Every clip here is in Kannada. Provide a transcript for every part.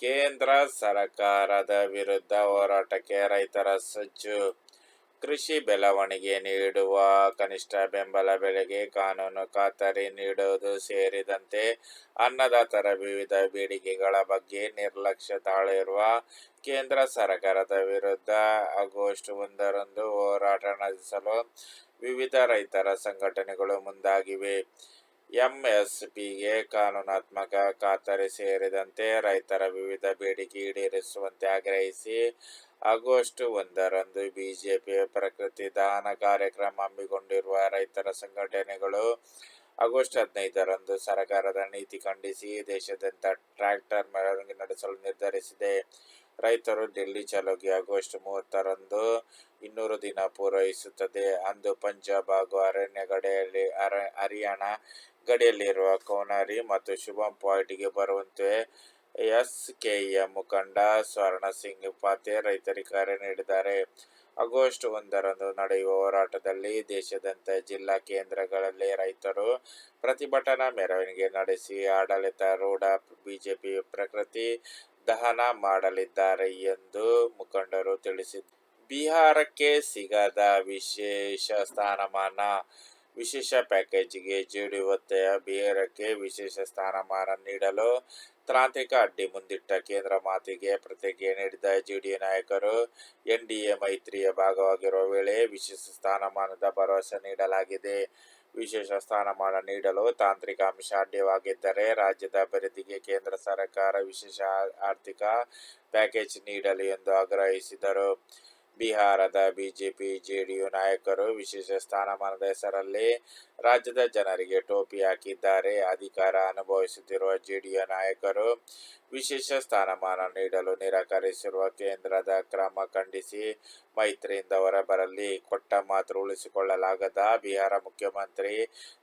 ಕೇಂದ್ರ ಸರ್ಕಾರದ ವಿರುದ್ಧ ಹೋರಾಟಕ್ಕೆ ರೈತರ ಸಜ್ಜು. ಕೃಷಿ ಬೆಳವಣಿಗೆ ನೀಡುವ ಕನಿಷ್ಠ ಬೆಂಬಲ ಬೆಲೆಗೆ ಕಾನೂನು ಖಾತರಿ ನೀಡುವುದು ಸೇರಿದಂತೆ ಅನ್ನದಾತರ ವಿವಿಧ ಬೇಡಿಕೆಗಳ ಬಗ್ಗೆ ನಿರ್ಲಕ್ಷ್ಯ ತಾಳಿರುವ ಕೇಂದ್ರ ಸರ್ಕಾರದ ವಿರುದ್ಧ ಆಗಸ್ಟ್ ಒಂದರಂದು ಹೋರಾಟ ನಡೆಸಲು ವಿವಿಧ ರೈತರ ಸಂಘಟನೆಗಳು ಮುಂದಾಗಿವೆ. ಎಂಎಸ್ಪಿಗೆ ಕಾನೂನಾತ್ಮಕ ಖಾತರಿ ಸೇರಿದಂತೆ ರೈತರ ವಿವಿಧ ಬೇಡಿಕೆ ಈಡೇರಿಸುವಂತೆ ಆಗ್ರಹಿಸಿ ಆಗಸ್ಟ್ ಒಂದರಂದು ಬಿಜೆಪಿ ಪ್ರಕೃತಿ ದಹನ ಕಾರ್ಯಕ್ರಮ ಹಮ್ಮಿಕೊಂಡಿರುವ ರೈತರ ಸಂಘಟನೆಗಳು ಆಗಸ್ಟ್ ಹದಿನೈದರಂದು ಸರ್ಕಾರದ ನೀತಿ ಖಂಡಿಸಿ ದೇಶಾದ್ಯಂತ ಟ್ರ್ಯಾಕ್ಟರ್ ಮೆರವಣಿಗೆ ನಡೆಸಲು ನಿರ್ಧರಿಸಿದೆ. ರೈತರು ಡೆಲ್ಲಿ ಚಲೋಗೆ ಆಗಸ್ಟ್ ಮೂವತ್ತರಂದು ಇನ್ನೂರು ದಿನ ಪೂರೈಸುತ್ತದೆ. ಅಂದು ಪಂಜಾಬ್ ಹಾಗೂ ಅರಣ್ಯ ಗಡೆಯಲ್ಲಿ ಹರಿಯಾಣ ಗಡಿಯಲ್ಲಿರುವ ಕೌನಾರಿ ಮತ್ತು ಶುಭಂ ಪಾಯಿಂಟ್ಗೆ ಬರುವಂತೆ ಎಸ್ ಎಸ್ಕೆಎಂ ಮುಖಂಡ ಸ್ವರ್ಣ ಸಿಂಗ್ ಪಾತೆ ರೈತರಿಗೆ ಕರೆ ನೀಡಿದ್ದಾರೆ. ಆಗಸ್ಟ್ ಒಂದರಂದು ನಡೆಯುವ ಹೋರಾಟದಲ್ಲಿ ದೇಶದಂತೆ ಜಿಲ್ಲಾ ಕೇಂದ್ರಗಳಲ್ಲಿ ರೈತರು ಪ್ರತಿಭಟನಾ ಮೆರವಣಿಗೆ ನಡೆಸಿ ಆಡಳಿತಾರೂಢ ಬಿಜೆಪಿ ಪ್ರಕೃತಿ ದಹನ ಮಾಡಲಿದ್ದಾರೆ ಎಂದು ಮುಖಂಡರು ತಿಳಿಸಿದ್ದಾರೆ ಬಿಹಾರಕ್ಕೆ ಸಿಗದ ವಿಶೇಷ ಸ್ಥಾನಮಾನ ವಿಶೇಷ ಪ್ಯಾಕೇಜ್ಗೆ ಜೇಡಿ ಒತ್ತೆಯ ಬಿಹಾರಕ್ಕೆ ವಿಶೇಷ ಸ್ಥಾನಮಾನ ನೀಡಲು ತಾಂತ್ರಿಕ ಅಡ್ಡಿ ಮುಂದಿಟ್ಟ ಕೇಂದ್ರ ಮಾತಿಗೆ ಪ್ರತಿಕ್ರಿಯೆ ನೀಡಿದ ಜೆಡಿಯು ನಾಯಕರು, ಎನ್ಡಿಎ ಮೈತ್ರಿಯ ಭಾಗವಾಗಿರುವ ವೇಳೆ ವಿಶೇಷ ಸ್ಥಾನಮಾನದ ಭರವಸೆ ನೀಡಲಾಗಿದೆ. ವಿಶೇಷ ಸ್ಥಾನಮಾನ ನೀಡಲು ತಾಂತ್ರಿಕ ಅಂಶ ಅಡ್ಡವಾಗಿದ್ದರೆ ರಾಜ್ಯದ ಅಭಿವೃದ್ಧಿಗೆ ಕೇಂದ್ರ ಸರ್ಕಾರ ವಿಶೇಷ ಆರ್ಥಿಕ ಪ್ಯಾಕೇಜ್ ನೀಡಲಿ ಎಂದು ಆಗ್ರಹಿಸಿದರು. ಬಿಹಾರದ ಬಿಜೆಪಿ ಜೆಡಿಯು ನಾಯಕರು ವಿಶೇಷ ಸ್ಥಾನಮಾನದ ಹೆಸರಲ್ಲಿ ರಾಜ್ಯದ ಜನರಿಗೆ ಟೋಪಿ ಹಾಕಿದ್ದಾರೆ. ಅಧಿಕಾರ ಅನುಭವಿಸುತ್ತಿರುವ ಜೆಡಿಯು ನಾಯಕರು ವಿಶೇಷ ಸ್ಥಾನಮಾನ ನೀಡಲು ನಿರಾಕರಿಸಿರುವ ಕೇಂದ್ರದ ಕ್ರಮ ಖಂಡಿಸಿ ಮೈತ್ರಿಯಿಂದ ಹೊರಬರಲಿ. ಕೊಟ್ಟ ಮಾತ್ರ ಉಳಿಸಿಕೊಳ್ಳಲಾಗದ ಬಿಹಾರ ಮುಖ್ಯಮಂತ್ರಿ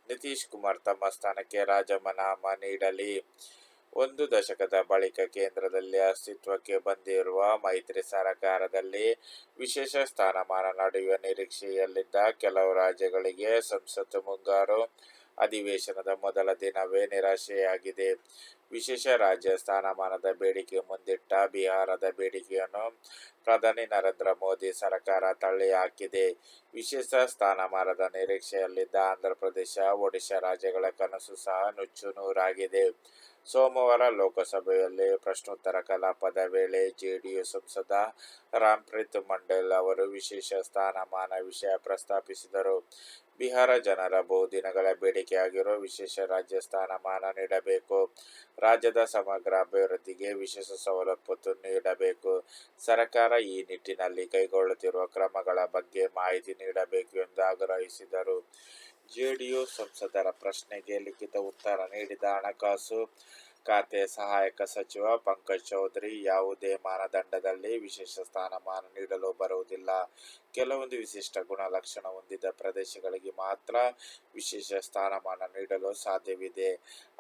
ನಿತೀಶ್ ಕುಮಾರ್ ತಮ್ಮ ಸ್ಥಾನಕ್ಕೆ ರಾಜಮನಾಮ ನೀಡಲಿ. ಒಂದು ದಶಕದ ಬಳಿಕ ಕೇಂದ್ರದಲ್ಲಿ ಅಸ್ತಿತ್ವಕ್ಕೆ ಬಂದಿರುವ ಮೈತ್ರಿ ಸರ್ಕಾರದಲ್ಲಿ ವಿಶೇಷ ಸ್ಥಾನಮಾನ ನಡೆಯುವ ನಿರೀಕ್ಷೆಯಲ್ಲಿದ್ದ ಕೆಲವು ರಾಜ್ಯಗಳಿಗೆ ಸಂಸತ್ತು ಮುಂಗಾರು ಅಧಿವೇಶನದ ಮೊದಲ ದಿನವೇ ನಿರಾಶೆಯಾಗಿದೆ. ವಿಶೇಷ ರಾಜ್ಯ ಸ್ಥಾನಮಾನದ ಬೇಡಿಕೆ ಮುಂದಿಟ್ಟ ಬಿಹಾರದ ಬೇಡಿಕೆಯನ್ನು ಪ್ರಧಾನಿ ನರೇಂದ್ರ ಮೋದಿ ಸರ್ಕಾರ ತಳ್ಳಿಹಾಕಿದೆ ವಿಶೇಷ ಸ್ಥಾನಮಾನದ ನಿರೀಕ್ಷೆಯಲ್ಲಿದ್ದ ಆಂಧ್ರಪ್ರದೇಶ, ಒಡಿಶಾ ರಾಜ್ಯಗಳ ಕನಸು ಸಹ ನುಚ್ಚು ನೂರಾಗಿದೆ ಸೋಮವಾರ ಲೋಕಸಭೆಯಲ್ಲಿ ಪ್ರಶ್ನೋತ್ತರ ಕಲಾಪದ ವೇಳೆ ಜೆಡಿಯು ಸಂಸದ ರಾಮ್ಪ್ರೀತ್ ಮಂಡಲ್ ಅವರು ವಿಶೇಷ ಸ್ಥಾನಮಾನ ವಿಷಯ ಪ್ರಸ್ತಾಪಿಸಿದರು. ಬಿಹಾರ ಜನರ ಬಹುದಿನಗಳ ಬೇಡಿಕೆಯಾಗಿರುವ ವಿಶೇಷ ರಾಜ್ಯ ಸ್ಥಾನಮಾನ ನೀಡಬೇಕು. ರಾಜ್ಯದ ಸಮಗ್ರ ಅಭಿವೃದ್ಧಿಗೆ ವಿಶೇಷ ಸವಲತ್ತು ನೀಡಬೇಕು. ಸರ್ಕಾರ ಈ ನಿಟ್ಟಿನಲ್ಲಿ ಕೈಗೊಳ್ಳುತ್ತಿರುವ ಕ್ರಮಗಳ ಬಗ್ಗೆ ಮಾಹಿತಿ ನೀಡಬೇಕು ಎಂದು ಆಗ್ರಹಿಸಿದರು. ಜೆಡಿಯು ಸಂಸದರ ಪ್ರಶ್ನೆಗೆ ಲಿಖಿತ ಉತ್ತರ ನೀಡಿದ ಹಣಕಾಸು ಖಾತೆ ಸಹಾಯಕ ಸಚಿವ ಪಂಕಜ್ ಚೌಧರಿ ಯಾವುದೇ ಮಾನದಂಡದಲ್ಲಿ ವಿಶೇಷ ಸ್ಥಾನಮಾನ ನೀಡಲು ಬರುವುದಿಲ್ಲ. ಕೆಲವೊಂದು ವಿಶಿಷ್ಟ ಗುಣಲಕ್ಷಣ ಹೊಂದಿದ ಪ್ರದೇಶಗಳಿಗೆ ಮಾತ್ರ ವಿಶೇಷ ಸ್ಥಾನಮಾನ ನೀಡಲು ಸಾಧ್ಯವಿದೆ.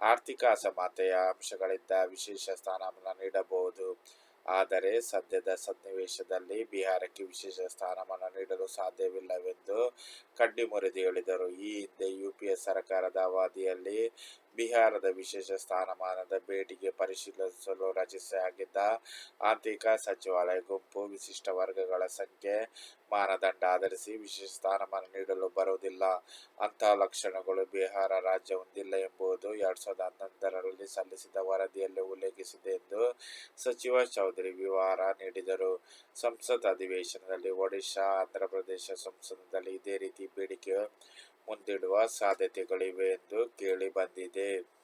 ಆರ್ಥಿಕ ಅಸಮಾನತೆಯ ಅಂಶಗಳಿಂದ ವಿಶೇಷ ಸ್ಥಾನಮಾನ ನೀಡಬಹುದು. ಆದರೆ ಸದ್ಯದ ಸನ್ನಿವೇಶದಲ್ಲಿ ಬಿಹಾರಕ್ಕೆ ವಿಶೇಷ ಸ್ಥಾನಮಾನ ನೀಡಲು ಸಾಧ್ಯವಿಲ್ಲವೆಂದು ಕಡ್ಡಿ ಮುರಿದು ಹೇಳಿದರು. ಈ ಹಿಂದೆ ಯುಪಿಎ ಸರ್ಕಾರದ ಅವಧಿಯಲ್ಲಿ ಬಿಹಾರದ ವಿಶೇಷ ಸ್ಥಾನಮಾನದ ಬೇಡಿಕೆ ಪರಿಶೀಲಿಸಲು ರಚಿಸಲಾಗಿದ್ದ ಆರ್ಥಿಕ ಸಚಿವಾಲಯ ಗುಂಪು ವಿಶಿಷ್ಟ ವರ್ಗಗಳ ಸಂಖ್ಯೆ ಮಾನದಂಡ ಆಧರಿಸಿ ವಿಶೇಷ ಸ್ಥಾನಮಾನ ನೀಡಲು ಬರುವುದಿಲ್ಲ. ಅಂತಹ ಲಕ್ಷಣಗಳು ಬಿಹಾರ ರಾಜ್ಯ ಹೊಂದಿಲ್ಲ ಎಂಬುದು ಎರಡ್ ಸಾವಿರದ ಹನ್ನೊಂದರಲ್ಲಿ ಸಲ್ಲಿಸಿದ ವರದಿಯಲ್ಲಿ ಉಲ್ಲೇಖಿಸಿದೆ ಎಂದು ಸಚಿವ ಚೌಧರಿ ವಿವರ ನೀಡಿದರು. ಸಂಸತ್ ಅಧಿವೇಶನದಲ್ಲಿ ಒಡಿಶಾ ಆಂಧ್ರಪ್ರದೇಶ ಸಂಸದದಲ್ಲಿ ಇದೇ ರೀತಿ ಬೇಡಿಕೆ ಮುಂದಿಡುವ ಸಾಧ್ಯತೆಗಳಿವೆ ಎಂದು ಕೇಳಿ ಬಂದಿದೆ.